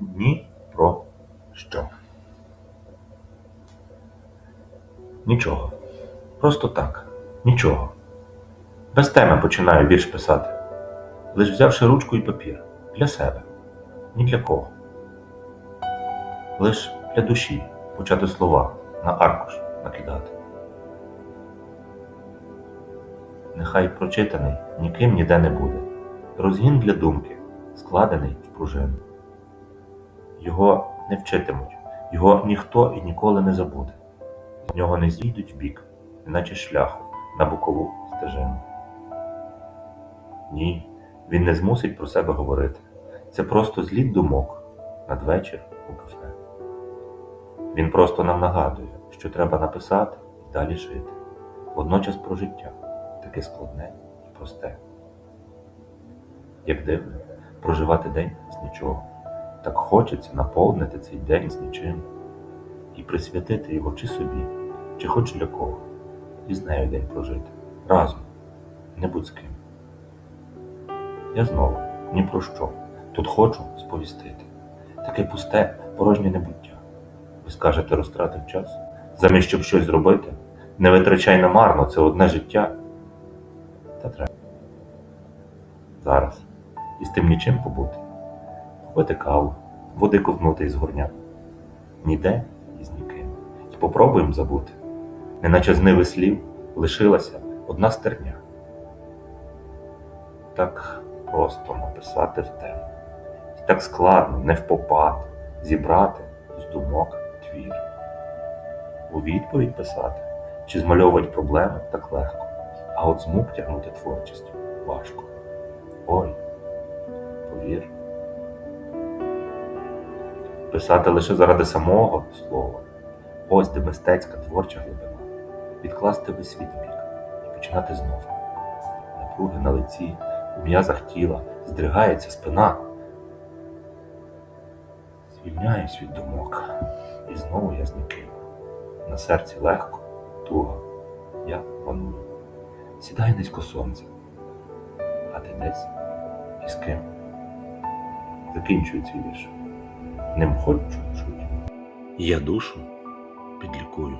Ні про що. Нічого. Просто так. Нічого. Без теми починаю вірш писати. Лиш взявши ручку і папір. Для себе. Ні для кого. Лиш для душі почати слова на аркуш накидати. Нехай прочитаний ніким ніде не буде. Розгін для думки, складений в пружину. Його не вчитимуть, його ніхто і ніколи не забуде. З нього не зійдуть вбік, неначе шляху на бокову стежину. Ні, він не змусить про себе говорити. Це просто зліт думок надвечір у кафе. Він просто нам нагадує, що треба написати і далі жити. Водночас про життя таке складне і просте. Як дивно, проживати день з нічого. Так хочеться наповнити цей день з нічим і присвятити його чи собі, чи хоч для кого, і з нею день прожити разом, не будь з ким. Я знову ні про що. Тут хочу сповістити. Таке пусте, порожнє небуття. Ви скажете, розтратив час? Замість щоб щось зробити? Не витрачай намарно, це одне життя. Та треба. Зараз. І з тим нічим побути. Попити каву, води ковнути із горня. Ніде і з ніким. І попробуємо забути. Неначе з ниви слів лишилася одна стерня. Так просто написати в тему. І так складно, не впопад, зібрати з думок твір. У відповідь писати чи змальовувати проблеми так легко, а от змук тягнути творчість важко. Ой, Писати лише заради самого слова. Ось де мистецька творча глибина. Відкласти весь світ бік і починати знову. Напруги на лиці, у м'язах тіла, здригається спина. Звільняюсь від думок, і знову я з ніким. На серці легко, туго, я паную. Сідає низько сонце, а ти десь і з ким. Закінчую цей вірш. Ним хоч чуть-чуть. Я душу підлікую.